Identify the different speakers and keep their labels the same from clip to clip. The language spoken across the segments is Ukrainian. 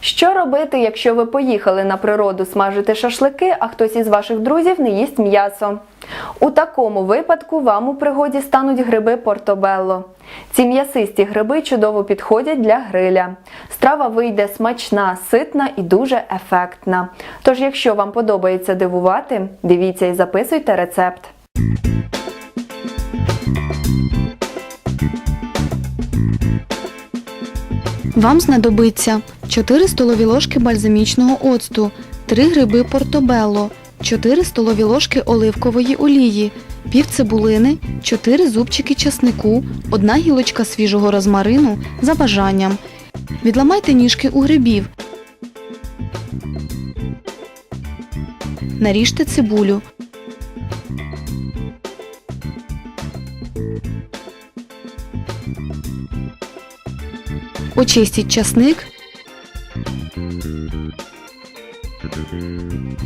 Speaker 1: Що робити, якщо ви поїхали на природу смажити шашлики, а хтось із ваших друзів не їсть м'ясо? У такому випадку вам у пригоді стануть гриби портобелло. Ці м'ясисті гриби чудово підходять для гриля. Страва вийде смачна, ситна і дуже ефектна. Тож, якщо вам подобається дивувати, дивіться і записуйте рецепт.
Speaker 2: Вам знадобиться 4 столові ложки бальзамічного оцту, 3 гриби портобелло, 4 столові ложки оливкової олії, пів цибулини, 4 зубчики часнику, 1 гілочка свіжого розмарину за бажанням. Відламайте ніжки у грибів. Наріжте цибулю. Очистіть часник.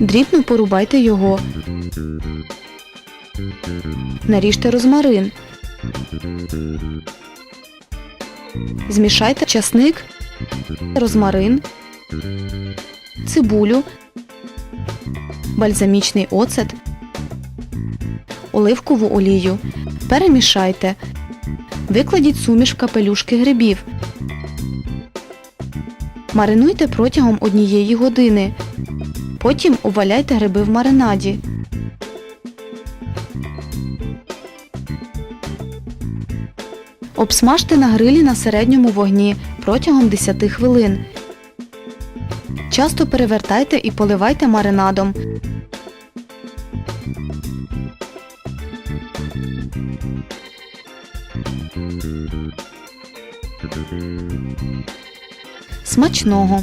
Speaker 2: Дрібно порубайте його. Наріжте розмарин. Змішайте часник, розмарин, цибулю, бальзамічний оцет, оливкову олію. Перемішайте. Викладіть суміш в капелюшки грибів. Маринуйте протягом однієї години. Потім уваляйте гриби в маринаді. Обсмажте на грилі на середньому вогні протягом 10 хвилин. Часто перевертайте і поливайте маринадом. Смачного!